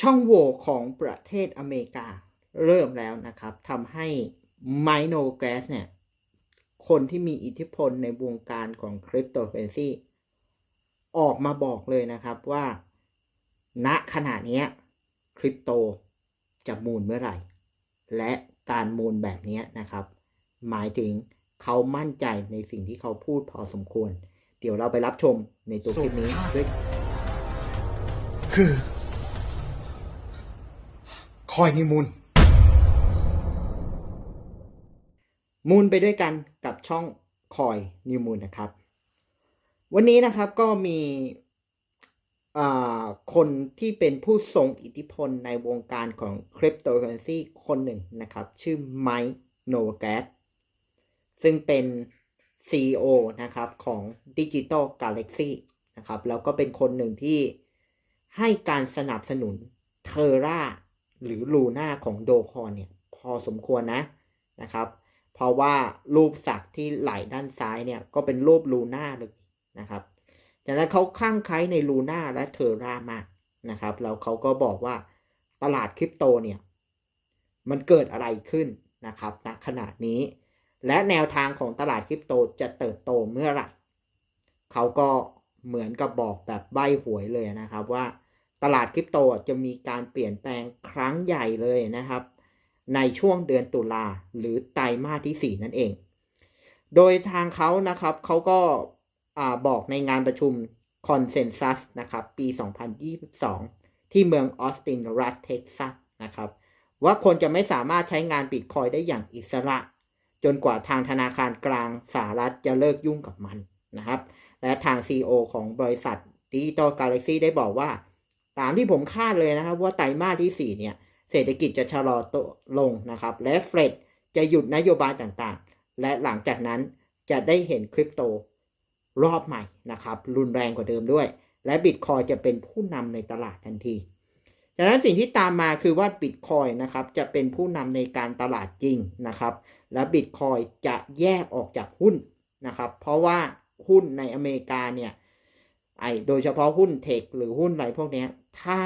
ช่องโหว่ของประเทศอเมริกาเริ่มแล้วนะครับทำให้ไมโนแกสเนี่ยคนที่มีอิทธิพลในวงการของคริปโตเคอเรนซีออกมาบอกเลยนะครับว่า ณขณะนี้คริปโตจะมูลเมื่อไหร่ และการมูลแบบนี้นะครับ หมายถึงเขามั่นใจในสิ่งที่เขาพูดพอสมควร เดี๋ยวเราไปรับชมในตัวคลิปนี้ด้วยคือ อยนิมูล มูลไปด้วยกันกับช่องคอยนิวมูลนะครับ วันนี้นะครับก็มีคนที่เป็นผู้ทรงอิทธิพลในวงการของคริปโตเคอเรนซีคนหนึ่งนะครับ ชื่อไมค์โนวแกสซึ่งเป็น CEO นะครับของ Digital Galaxy นะครับแล้วก็เป็นคนหนึ่งที่ให้การสนับสนุนเทอร่า หรือลูน่าของโดคอนเนี่ยพอสมควรนะนะครับ เพราะว่ารูปสักที่ไหล่ด้านซ้ายเนี่ยก็เป็นรูปลูน่าเลยนะครับจากนั้นเขาข้างไคล้ในลูน่าและเทอร่ามากนะครับแล้วเขาก็บอกว่าตลาดคริปโตเนี่ยมันเกิดอะไรขึ้นนะครับณขณะนี้ และแนวทางของตลาดคริปโตจะเติบโตเมื่อไหร่เขาก็เหมือนกับบอกแบบใบหวยเลยนะครับว่า ตลาดคริปโตจะมีการเปลี่ยนแปลงครั้งใหญ่เลยนะครับ ในช่วงเดือนตุลาหรือไตรมาสที่ 4 นั่นเอง โดยทางเขานะครับเขาก็าบอกในงานประชุม Consensus นะครับ ปี 2022 ที่เมืองออสตินรัฐเท็กซัสนะครับ ว่าคนจะไม่สามารถใช้งานบิตคอยได้อย่างอิสระ จนกว่าทางธนาคารกลางสหรัฐจะเลิกยุ่งกับมันนะครับ และทาง CEO ของบริษัท Digital Galaxy ได้บอกว่า ตามที่ผมคาดเลยนะครับ ว่าไตรมาสที่ 4 เนี่ย เศรษฐกิจจะชะลอตัวลงนะครับ และเฟดจะหยุดนโยบายต่างๆ และหลังจากนั้นจะได้เห็นคริปโตรอบใหม่นะครับ รุนแรงกว่าเดิมด้วย และบิตคอยจะเป็นผู้นำในตลาดทันทีดังนั้นสิ่งที่ตามมาคือว่าบิตคอยนะครับจะเป็นผู้นำในการตลาดจริงนะครับ และบิตคอยจะแยกออกจากหุ้นนะครับ เพราะว่าหุ้นในอเมริกาเนี่ย ไอโดยเฉพาะหุ้นเทคหรือหุ้นอะไรพวกนี้ถ้า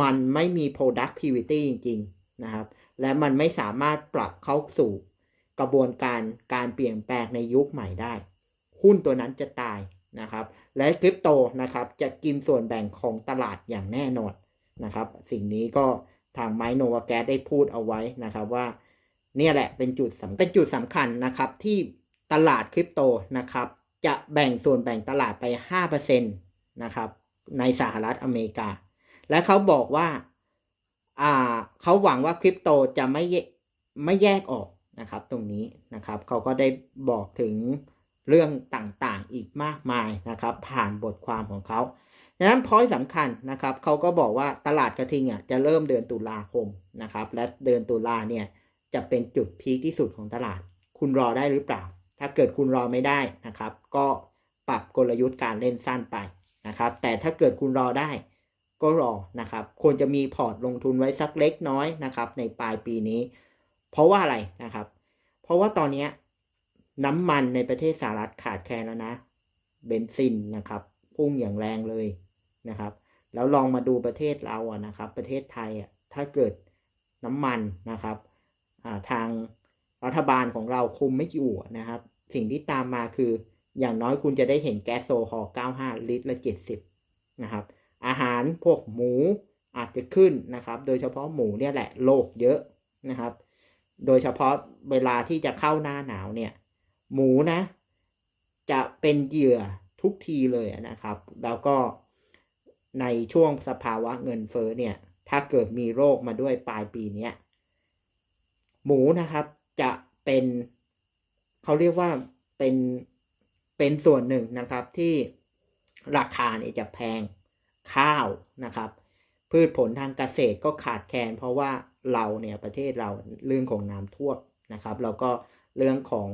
มันไม่มี productivity จริง ๆ นะครับ และมันไม่สามารถปรับเข้าสู่กระบวนการการเปลี่ยนแปลงในยุคใหม่ได้ หุ้นตัวนั้นจะตายนะครับ และคริปโตนะครับจะกินส่วนแบ่งของตลาดอย่างแน่นอนนะครับ สิ่งนี้ก็ทางไมโนวาแกได้พูดเอาไว้นะครับว่าเนี่ยแหละเป็นจุดสำเป็นจุดสำคัญนะครับที่ตลาดคริปโตนะครับ จะแบ่งส่วนแบ่งตลาดไป 5%นะครับในสหรัฐอเมริกา และเขาบอกว่าอ่าเขาหวังว่าคริปโตจะไม่ไม่แยกออกนะครับ ตรงนี้นะครับเขาก็ได้บอกถึงเรื่องต่างๆอีกมากมายนะครับ ผ่านบทความของเขาดังนั้นพอยสำคัญนะครับเขาก็บอกว่าตลาดกระทิงอะจะเริ่มเดือนตุลาคมนะครับ และเดือนตุลาเนี่ยจะเป็นจุดพีคที่สุดของตลาด คุณรอได้หรือเปล่า ถ้าเกิดคุณรอไม่ได้นะครับ ก็ปรับกลยุทธ์การเล่นสั้นไปนะครับ แต่ถ้าเกิดคุณรอได้ก็รอนะครับ ควรจะมีพอร์ตลงทุนไว้สักเล็กน้อยนะครับ ในปลายปีนี้ เพราะว่าอะไรนะครับ เพราะว่าตอนนี้น้ำมันในประเทศสหรัฐขาดแคลนแล้วนะ เบนซินนะครับ พุ่งอย่างแรงเลยนะครับ แล้วลองมาดูประเทศเราอะนะครับ ประเทศไทยอะถ้าเกิดน้ำมันนะครับทาง รัฐบาลของเราคุมไม่อยู่นะครับ สิ่งที่ตามมาคืออย่างน้อยคุณจะได้เห็นแก๊สโซฮอล์95 ลิตรละ 70 นะครับ อาหารพวกหมูอาจจะขึ้นนะครับ โดยเฉพาะหมูเนี่ยแหละโลกเยอะนะครับ โดยเฉพาะเวลาที่จะเข้าหน้าหนาวเนี่ย หมูนะ จะเป็นเหยื่อทุกทีเลยนะครับ แล้วก็ในช่วงสภาวะเงินเฟ้อเนี่ย ถ้าเกิดมีโรคมาด้วยปลายปีเนี้ยหมูนะครับ จะเป็นเขาเรียกว่าเป็นเป็นส่วนหนึ่งนะครับที่ราคาเนี่ยจะแพงข้าวนะครับ พืชผลทางเกษตรก็ขาดแคลนเพราะว่าเราเนี่ยประเทศเราเรื่องของน้ำท่วมนะครับ แล้วก็เรื่องของ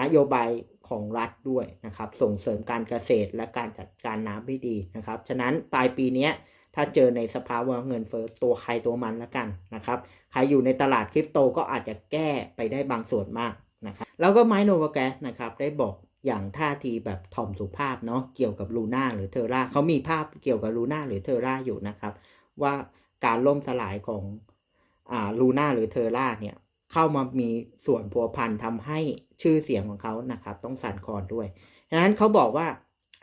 นโยบายของรัฐด้วยนะครับ ส่งเสริมการเกษตรและการจัดการน้ำให้ดีนะครับ ฉะนั้นปลายปีนี้ ถ้าเจอในสภาวะเงินเฟ้อตัวใครตัวมันแล้วกันนะครับ ใครอยู่ในตลาดคริปโตก็อาจจะแก้ไปได้บางส่วนมากนะครับ แล้วก็ไมโนวาแกสนะครับได้บอกอย่างท่าทีแบบทอมสุภาพเนาะเกี่ยวกับลูน่าหรือเทอร่าเขามีภาพเกี่ยวกับลูน่าหรือเทอร่าอยู่นะครับ ว่าการล่มสลายของอ่าลูน่าหรือเทอร่าเนี่ยเข้ามามีส่วนพัวพันทำให้ชื่อเสียงของเขานะครับ ต้องสั่นคลอนด้วยดังนั้นเขาบอกว่า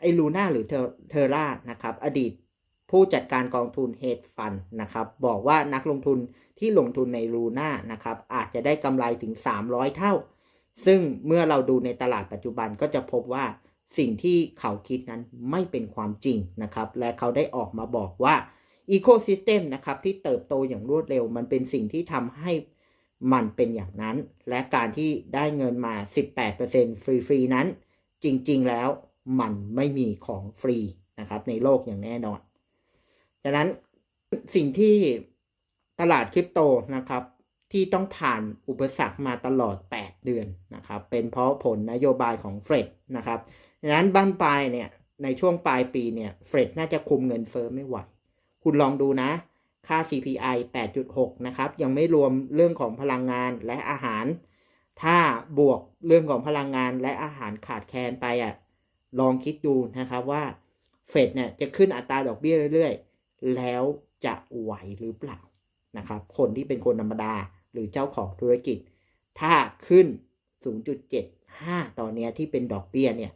ไอ้ลูน่าหรือเทอร่านะครับ อดีต ผู้จัดการกองทุนเฮดฟันนะครับบอกว่านักลงทุนที่ลงทุนในลูน่านะครับอาจจะได้กำไรถึง 300 เท่า ซึ่งเมื่อเราดูในตลาดปัจจุบันก็จะพบว่าสิ่งที่เขาคิดนั้นไม่เป็นความจริงนะครับ และเขาได้ออกมาบอกว่า Ecosystem นะครับที่เติบโตอย่างรวดเร็ว มันเป็นสิ่งที่ทำให้มันเป็นอย่างนั้น และการที่ได้เงินมา 18%ฟรี ๆ นั้น จริง ๆ แล้วมันไม่มีของฟรีนะครับในโลกอย่างแน่นอน ฉะนั้นสิ่งที่ตลาดคริปโตนะครับที่ต้องผ่านอุปสรรคมาตลอด 8 เดือนนะครับเป็นเพราะผลนโยบายของเฟดนะครับดังนั้นบ้านปลายเนี่ยในช่วงปลายปีเนี่ยเฟดน่าจะคุมเงินเฟ้อไม่ไหว คุณลองดูนะ ค่า CPI 8.6 นะครับ ยังไม่รวมเรื่องของพลังงานและอาหาร ถ้าบวกเรื่องของพลังงานและอาหารขาดแคลนไปอะลองคิดดูนะครับว่าเฟดเนี่ยจะขึ้นอัตราดอกเบี้ยเรื่อยๆ แล้วจะไหวหรือเปล่านะครับ คนที่เป็นคนธรรมดาหรือเจ้าของธุรกิจ ถ้าขึ้น 0.75 ตอนนี้ที่เป็นดอกเบี้ยเนี่ย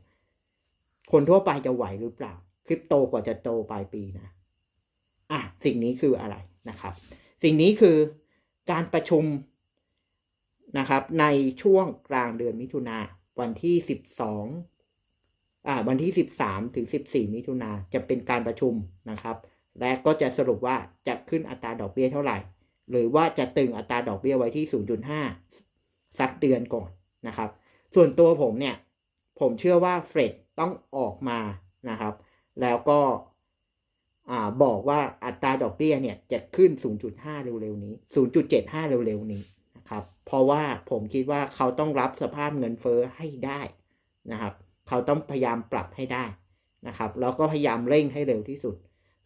คนทั่วไปจะไหวหรือเปล่า คริปโตกว่าจะโตปลายปีนะ อะ สิ่งนี้คืออะไรนะครับ สิ่งนี้คือการประชุมนะครับ ในช่วงกลางเดือนมิถุนาวันที่ 12อ่าวันที่ 13 ถึง 14 มิถุนาจะเป็นการประชุมนะครับ และก็จะสรุปว่าจะขึ้นอัตราดอกเบี้ยเท่าไหร่ หรือว่าจะตึงอัตราดอกเบี้ยไว้ที่ 0.5 สักเดือนก่อนนะครับ ส่วนตัวผมเนี่ย ผมเชื่อว่าเฟดต้องออกมานะครับ แล้วก็อ่าบอกว่าอัตราดอกเบี้ยเนี่ยจะขึ้น 0.5 เร็วๆนี้ 0.75 เร็วๆนี้นะครับ เพราะว่าผมคิดว่าเขาต้องรับสภาพเงินเฟ้อให้ได้นะครับ เขาต้องพยายามปรับให้ได้นะครับ แล้วก็พยายามเร่งให้เร็วที่สุด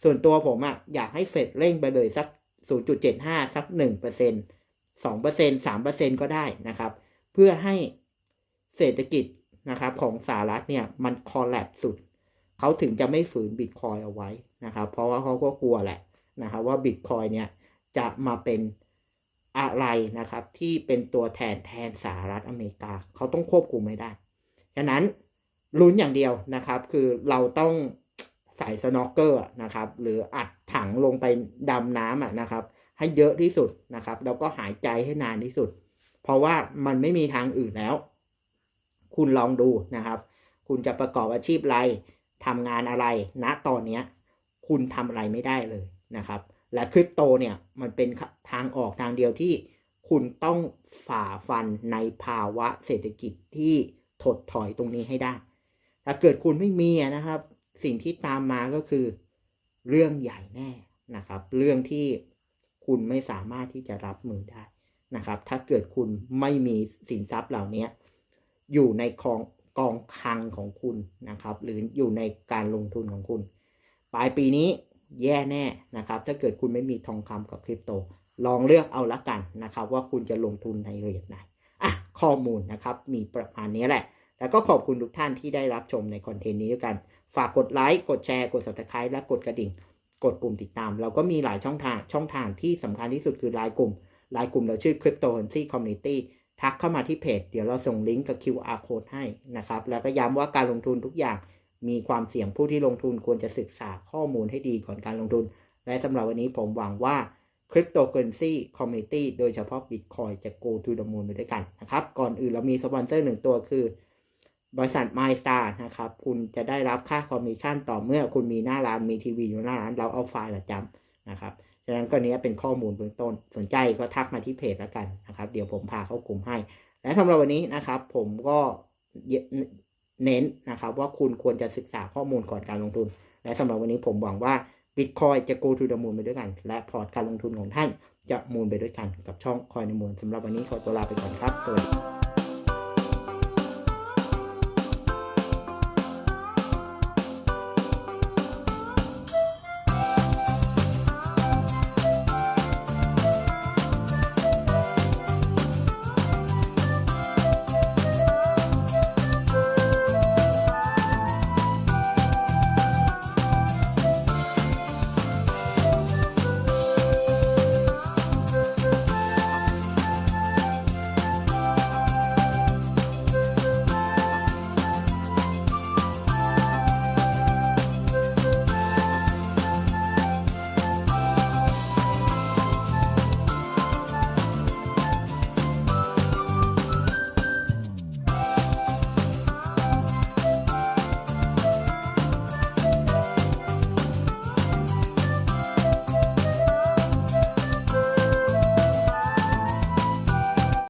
ส่วนตัวผมอะอยากให้เฟดเร่งไปเลยสัก 0.75 สัก 1% 2% 3%ก็ได้นะครับ เพื่อให้เศรษฐกิจนะครับของสหรัฐเนี่ยมันคอลแลบสุด เขาถึงจะไม่ฝืนบิตคอยเอาไว้นะครับ เพราะว่าเขาก็กลัวแหละนะครับว่าบิตคอยเนี่ยจะมาเป็นอะไรนะครับ ที่เป็นตัวแทนแทนสหรัฐอเมริกา เขาต้องควบคุมไม่ได้ ฉะนั้นลุ้นอย่างเดียวนะครับ คือเราต้อง ใส่สโนว์เกอร์นะครับ หรืออัดถังลงไปดำน้ำนะครับ ให้เยอะที่สุดนะครับ แล้วก็หายใจให้นานที่สุด เพราะว่ามันไม่มีทางอื่นแล้ว คุณลองดูนะครับ คุณจะประกอบอาชีพอะไรทำงานอะไรณตอนนี้คุณทำอะไรไม่ได้เลยนะครับ และคริปโตเนี่ยมันเป็นทางออกทางเดียวที่คุณต้องฝ่าฟันในภาวะเศรษฐกิจที่ถดถอยตรงนี้ให้ได้ ถ้าเกิดคุณไม่มีนะครับ สิ่งที่ตามมาก็คือ เรื่องใหญ่แน่นะครับ เรื่องที่คุณไม่สามารถที่จะรับมือได้นะครับ ถ้าเกิดคุณไม่มีสินทรัพย์เหล่านี้อยู่ในกองกองคลังของคุณนะครับ หรืออยู่ในการลงทุนของคุณ ปลายปีนี้แย่แน่นะครับ ถ้าเกิดคุณไม่มีทองคำกับคริปโต ลองเลือกเอาละกันนะครับ ว่าคุณจะลงทุนในเหรียญไหนอะข้อมูลนะครับ มีประมาณนี้แหละ แล้วก็ขอบคุณทุกท่านที่ได้รับชมในคอนเทนต์นี้ด้วยกัน ฝากกดไลค์ กดแชร์ กด subscribe และกดกระดิ่ง กดปุ่มติดตาม เราก็มีหลายช่องทาง ช่องทางที่สำคัญที่สุดคือไลน์กลุ่ม ไลน์กลุ่มเราชื่อ Cryptocurrency Community ทักเข้ามาที่เพจ เดี๋ยวเราส่งลิงก์กับ QR code ให้นะครับ แล้วก็ย้ำว่าการลงทุนทุกอย่างมีความเสี่ยงผู้ที่ลงทุนควรจะศึกษาข้อมูลให้ดีก่อนการลงทุน และสำหรับวันนี้ผมหวังว่า Cryptocurrency Community โดยเฉพาะ Bitcoin จะ go to the moon ไปด้วยกันนะครับ ก่อนอื่นเรามีสปอนเซอร์หนึ่งตัวคือ บริษัท MyStar นะครับ คุณจะได้รับค่าคอมมิชชั่นต่อเมื่อคุณมีหน้าร้านมีทีวีอยู่หน้าร้านเราเอาไฟล์มาจำนะครับฉะนั้นก็นี้เป็นข้อมูลเบื้องต้น สนใจก็ทักมาที่เพจแล้วกันนะครับ เดี๋ยวผมพาเข้ากลุ่มให้ และสำหรับวันนี้นะครับ ผมก็เน้นนะครับ ว่าคุณควรจะศึกษาข้อมูลก่อนการลงทุน และสำหรับวันนี้ผมหวังว่า Bitcoin จะ go to the moon ไปด้วยกัน และพอร์ตการลงทุนของท่านจะมูนไปด้วยกันกับช่องคอยในมูลสำหรับวันนี้ขอตัวลาไปก่อนครับ สวัสดี